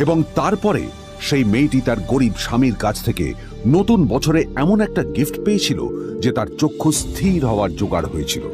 এবং তারপরে সেই মেয়েটি তার গরিব স্বামীর কাছ থেকে নতুন বছরে এমন একটা গিফট পেয়েছিল যে তার চক্ষু স্থির হওয়ার জোগাড় হয়েছিল।